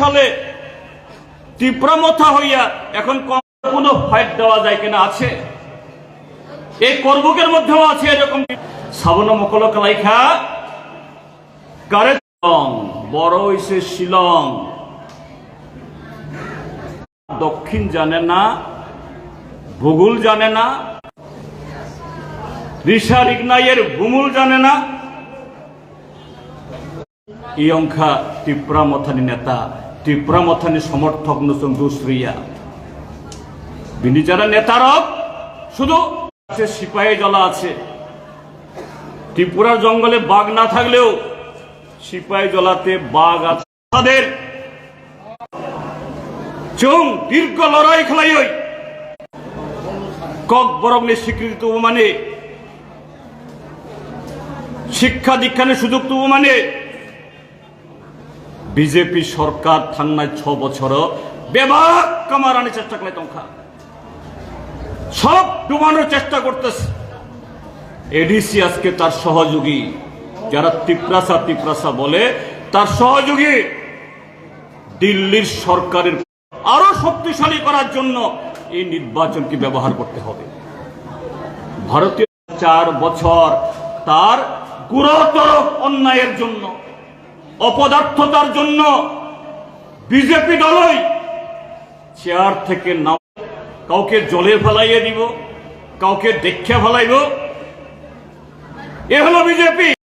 সালে তীব্রমথা হইয়া এখন কোনো ফাইট দেওয়া যায় কিনা আছে? এই করবুকের মধ্যেও আছে এরকম। সাবন মকল কালাইখা কারে বড় শিলং। দক্ষিণ জানে না, ভূগোল জানে না, ঋষা রিগনাইয়ের ভূমুল জানে না। ইয়ংখা টিপ্রা নেতা টিপ্রা মথানি সমর্থক নসং দুশ্রিয়া বিনি যারা নেতারক শুধু সিপাহী জলা আছে। ত্রিপুরার জঙ্গলে বাঘ না থাকলেও সিপাহী জলাতে বাঘ আছে। তাদের চুং দীর্ঘ লড়াই খেলাই ওই। কক বরংনে স্বীকৃতি তবু মানে শিক্ষা দীক্ষানের সুযোগ তবু মানে বিজেপি সরকার থান্নায় ছ বছর। বেবাক কামারানি চেষ্টা করে তংখা। সব ডুবানোর চেষ্টা করতেছে। এডিসি আজকে তার সহযোগী, যারা তিপ্রাসা তিপ্রাসা বলে, তার সহযোগী দিল্লির সরকারের আরও শক্তিশালী করার জন্য এই নির্বাচনকে ব্যবহার করতে হবে। ভারতীয় চার বছর তার গুরুতর অন্যায়ের জন্য অপদার্থতার জন্য বিজেপি দলই চেয়ার থেকে নাম কাউকে জলে ফেলাইয়ে দিব, কাউকে দেখে ফেলাইব। এ হলো বিজেপি।